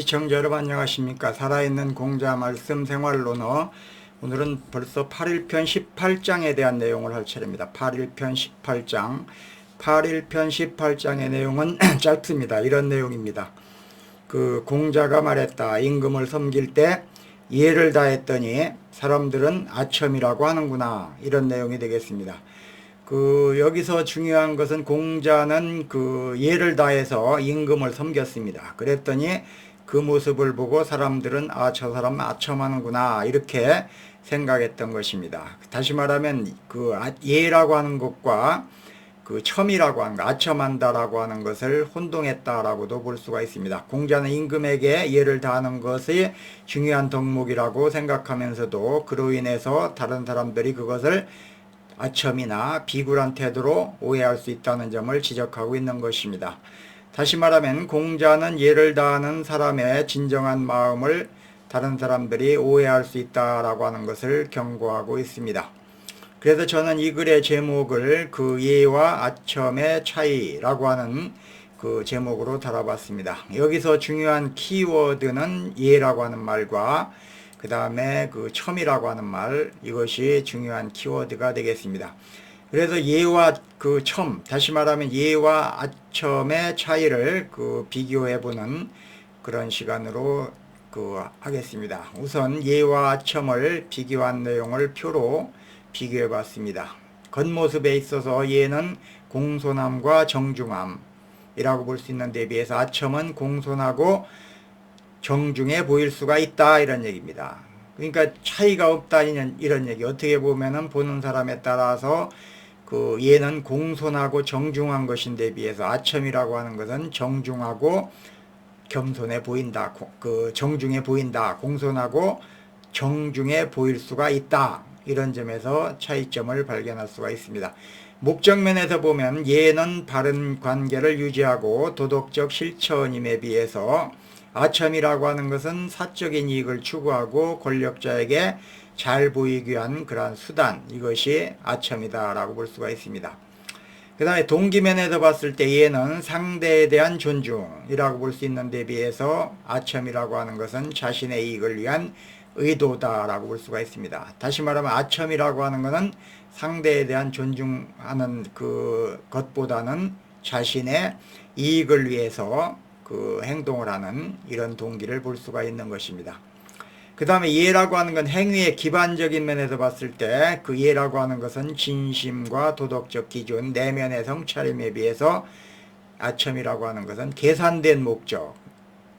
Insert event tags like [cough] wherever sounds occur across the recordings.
시청자 여러분 안녕하십니까? 살아있는 공자 말씀 생활론어 오늘은 벌써 8일편 18장에 대한 내용을 할 차례입니다. 8일편 18장. 8일편 18장의 내용은 [clears throat] 짧습니다. 이런 내용입니다. 그 공자가 말했다. 임금을 섬길 때 예를 다했더니 사람들은 아첨이라고 하는구나. 이런 내용이 되겠습니다. 그 여기서 중요한 것은 공자는 그 예를 다해서 임금을 섬겼습니다. 그랬더니 그 모습을 보고 사람들은 아 저 사람 아첨하는구나 이렇게 생각했던 것입니다. 다시 말하면 그 아- 예라고 하는 것과 그 첨이라고 하는 거, 아첨한다라고 하는 것을 혼동했다라고도 볼 수가 있습니다. 공자는 임금에게 예를 다하는 것이 중요한 덕목이라고 생각하면서도 그로 인해서 다른 사람들이 그것을 아첨이나 비굴한 태도로 오해할 수 있다는 점을 지적하고 있는 것입니다. 다시 말하면 공자는 예를 다하는 사람의 진정한 마음을 다른 사람들이 오해할 수 있다라고 하는 것을 경고하고 있습니다. 그래서 저는 이 글의 제목을 그 예와 아첨의 차이라고 하는 그 제목으로 달아봤습니다. 여기서 중요한 키워드는 예라고 하는 말과 그 다음에 그 첨이라고 하는 말 이것이 중요한 키워드가 되겠습니다. 그래서 예와 그 첨, 다시 말하면 예와 아첨의 차이를 그 비교해 보는 그런 시간으로 그 하겠습니다. 우선 예와 아첨을 비교한 내용을 표로 비교해 봤습니다. 겉모습에 있어서 예는 공손함과 정중함이라고 볼 수 있는 데 비해서 아첨은 공손하고 정중해 보일 수가 있다 이런 얘기입니다. 그러니까 차이가 없다 이런 이런 얘기. 어떻게 보면은 보는 사람에 따라서 그 얘는 공손하고 정중한 것인데 비해서 아첨이라고 하는 것은 정중하고 겸손해 보인다. 고- 그 정중해 보인다. 공손하고 정중해 보일 수가 있다. 이런 점에서 차이점을 발견할 수가 있습니다. 목적면에서 보면 예는 바른 관계를 유지하고 도덕적 실천임에 비해서 아첨이라고 하는 것은 사적인 이익을 추구하고 권력자에게 잘 보이기 위한 그러한 수단 이것이 아첨이다라고 볼 수가 있습니다. 그 다음에 동기면에서 봤을 때 얘는 상대에 대한 존중이라고 볼 수 있는 데 비해서 아첨이라고 하는 것은 자신의 이익을 위한 의도다라고 볼 수가 있습니다. 다시 말하면 아첨이라고 하는 것은 상대에 대한 존중하는 그 것보다는 자신의 이익을 위해서 그 행동을 하는 이런 동기를 볼 수가 있는 것입니다. 그 다음에 예라고 하는 건 행위의 기반적인 면에서 봤을 때 그 예라고 하는 것은 진심과 도덕적 기준, 내면의 성차림에 비해서 아첨이라고 하는 것은 계산된 목적,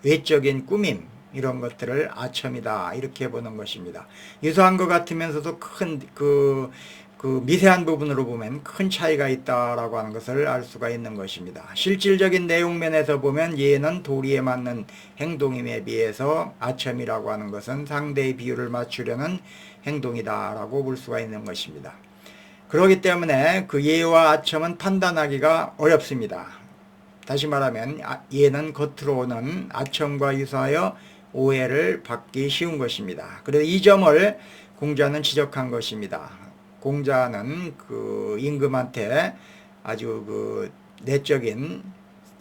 외적인 꾸밈 이런 것들을 아첨이다 이렇게 보는 것입니다. 유사한 것 같으면서도 큰 그 그 미세한 부분으로 보면 큰 차이가 있다라고 하는 것을 알 수가 있는 것입니다. 실질적인 내용면에서 보면 예는 도리에 맞는 행동임에 비해서 아첨이라고 하는 것은 상대의 비율을 맞추려는 행동이다라고 볼 수가 있는 것입니다. 그렇기 때문에 그 예와 아첨은 판단하기가 어렵습니다. 다시 말하면 아- 예는 겉으로는 아첨과 유사하여 오해를 받기 쉬운 것입니다. 그래서 이 점을 공자는 지적한 것입니다. 공자는 그 임금한테 아주 그 내적인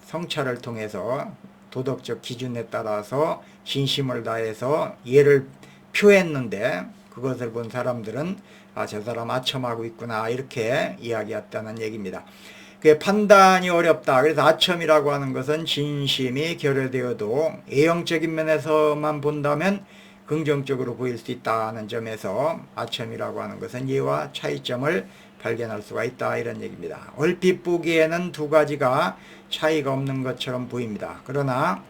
성찰을 통해서 도덕적 기준에 따라서 진심을 다해서 예를 표했는데 그것을 본 사람들은 아 저 사람 아첨하고 있구나 이렇게 이야기했다는 얘기입니다. 그 판단이 어렵다. 그래서 아첨이라고 하는 것은 진심이 결여되어도 애형적인 면에서만 본다면 긍정적으로 보일 수 있다는 점에서 아첨이라고 하는 것은 예와 차이점을 발견할 수가 있다 이런 얘기입니다. 얼핏 보기에는 두 가지가 차이가 없는 것처럼 보입니다. 그러나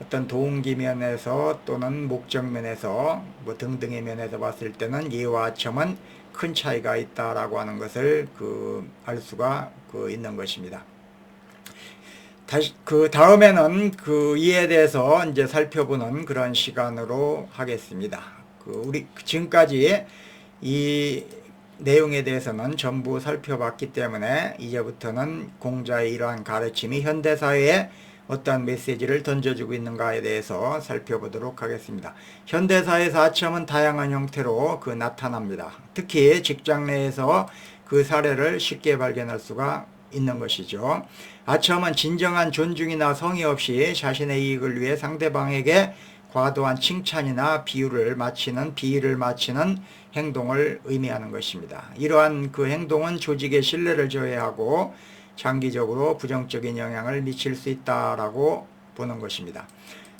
어떤 동기 면에서 또는 목적 면에서 뭐 등등의 면에서 봤을 때는 예와 아첨은 큰 차이가 있다라고 하는 것을 그 알 수가 그 있는 것입니다. 다시 그 다음에는 그 이에 대해서 이제 살펴보는 그런 시간으로 하겠습니다. 그 우리 지금까지 이 내용에 대해서는 전부 살펴봤기 때문에 이제부터는 공자의 이러한 가르침이 현대 사회에 어떠한 메시지를 던져주고 있는가에 대해서 살펴보도록 하겠습니다. 현대 사회에서 아첨은 다양한 형태로 그 나타납니다. 특히 직장 내에서 그 사례를 쉽게 발견할 수가 있는 것이죠. 아첨은 진정한 존중이나 성의 없이 자신의 이익을 위해 상대방에게 과도한 칭찬이나 비유를 마치는 비위를 마치는 행동을 의미하는 것입니다. 이러한 그 행동은 조직의 신뢰를 저해하고 장기적으로 부정적인 영향을 미칠 수 있다라고 보는 것입니다.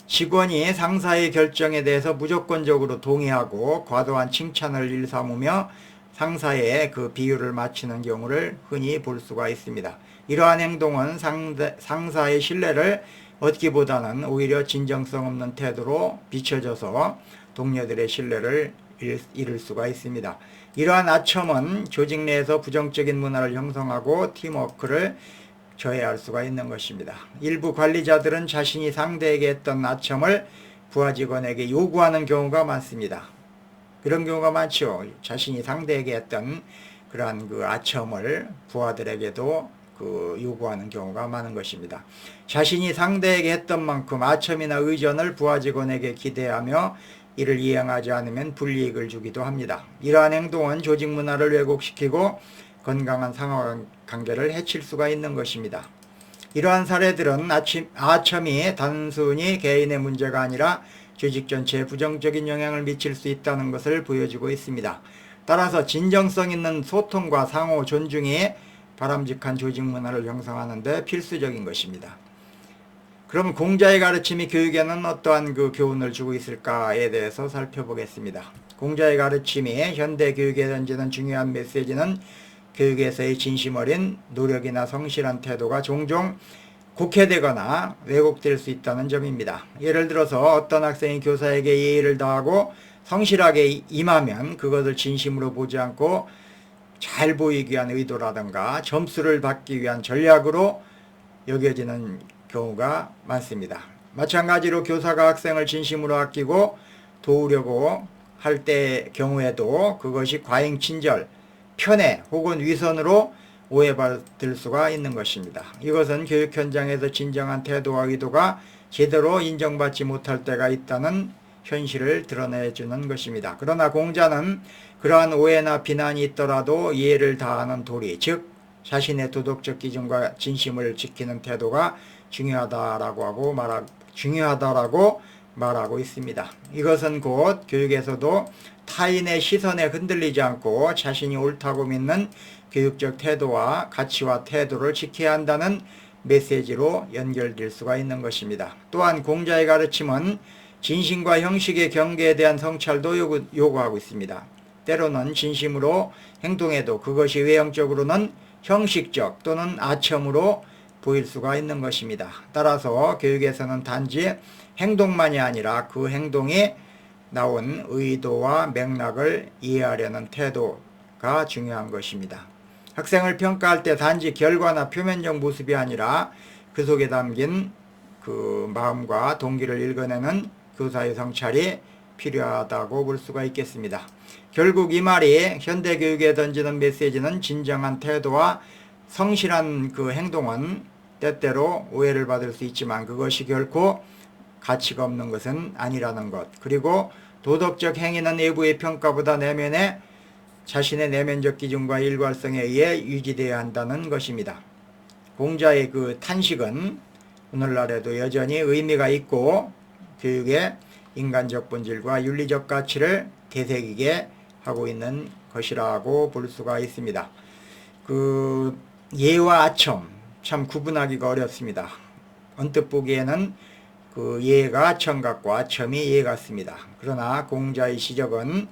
직원이 상사의 결정에 대해서 무조건적으로 동의하고 과도한 칭찬을 일삼으며 상사의 그 비유를 맞추는 경우를 흔히 볼 수가 있습니다. 이러한 행동은 상대, 상사의 신뢰를 얻기보다는 오히려 진정성 없는 태도로 비춰져서 동료들의 신뢰를 잃을 수가 있습니다. 이러한 아첨은 조직 내에서 부정적인 문화를 형성하고 팀워크를 저해할 수가 있는 것입니다. 일부 관리자들은 자신이 상대에게 했던 아첨을 부하 직원에게 요구하는 경우가 많습니다. 그런 경우가 많죠. 자신이 상대에게 했던 그러한 그 아첨을 부하들에게도 그 요구하는 경우가 많은 것입니다. 자신이 상대에게 했던 만큼 아첨이나 의전을 부하 직원에게 기대하며 이를 이행하지 않으면 불이익을 주기도 합니다. 이러한 행동은 조직 문화를 왜곡시키고 건강한 상하 관계를 해칠 수가 있는 것입니다. 이러한 사례들은 아첨이 단순히 개인의 문제가 아니라 조직 전체에 부정적인 영향을 미칠 수 있다는 것을 보여주고 있습니다. 따라서 진정성 있는 소통과 상호 존중이 바람직한 조직 문화를 형성하는 데 필수적인 것입니다. 그럼 공자의 가르침이 교육에는 어떠한 그 교훈을 주고 있을까에 대해서 살펴보겠습니다. 공자의 가르침이 현대 교육에 던지는 중요한 메시지는 교육에서의 진심 어린 노력이나 성실한 태도가 종종 곡해되거나 왜곡될 수 있다는 점입니다. 예를 들어서 어떤 학생이 교사에게 예의를 다하고 성실하게 임하면 그것을 진심으로 보지 않고 잘 보이기 위한 의도라든가 점수를 받기 위한 전략으로 여겨지는 경우가 많습니다. 마찬가지로 교사가 학생을 진심으로 아끼고 도우려고 할 때 경우에도 그것이 과잉 친절, 편애 혹은 위선으로 오해받을 수가 있는 것입니다. 이것은 교육 현장에서 진정한 태도와 의도가 제대로 인정받지 못할 때가 있다는 현실을 드러내주는 것입니다. 그러나 공자는 그러한 오해나 비난이 있더라도 이해를 다하는 도리, 즉 자신의 도덕적 기준과 진심을 지키는 태도가 중요하다라고 하고 말하 중요하다라고 말하고 있습니다. 이것은 곧 교육에서도 타인의 시선에 흔들리지 않고 자신이 옳다고 믿는 교육적 태도와 가치와 태도를 지켜야 한다는 메시지로 연결될 수가 있는 것입니다. 또한 공자의 가르침은 진심과 형식의 경계에 대한 성찰도 요구, 요구 하고 있습니다. 때로는 진심으로 행동해도 그것이 외형적으로는 형식적 또는 아첨으로 보일 수가 있는 것입니다. 따라서 교육에서는 단지 행동만이 아니라 그 행동이 나온 의도와 맥락을 이해하려는 태도가 중요한 것입니다. 학생을 평가할 때 단지 결과나 표면적 모습이 아니라 그 속에 담긴 그 마음과 동기를 읽어내는 교사의 성찰이 필요하다고 볼 수가 있겠습니다. 결국 이 말이 현대 교육에 던지는 메시지는 진정한 태도와 성실한 그 행동은 때때로 오해를 받을 수 있지만 그것이 결코 가치가 없는 것은 아니라는 것. 그리고 도덕적 행위는 외부의 평가보다 내면의 자신의 내면적 기준과 일관성에 의해 유지되어야 한다는 것입니다. 공자의 그 탄식은 오늘날에도 여전히 의미가 있고 교육의 인간적 본질과 윤리적 가치를 되새기게 하고 있는 것이라고 볼 수가 있습니다. 그 예와 아첨 참 구분하기가 어렵습니다. 언뜻 보기에는 그 예가 아첨 같고 아첨이 예 같습니다. 그러나 공자의 시적은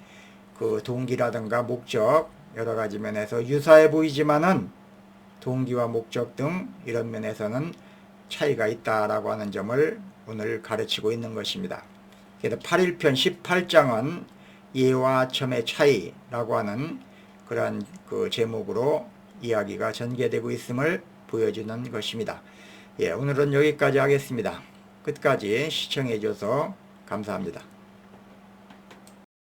그 동기라든가 목적 여러 가지 면에서 유사해 보이지만은 동기와 목적 등 이런 면에서는 차이가 있다라고 하는 점을 오늘 가르치고 있는 것입니다. 그래서 8일편 18장은 예와 첨의 차이라고 하는 그러한 그 제목으로 이야기가 전개되고 있음을 보여주는 것입니다. 예, 오늘은 여기까지 하겠습니다. 끝까지 시청해 주셔서 감사합니다.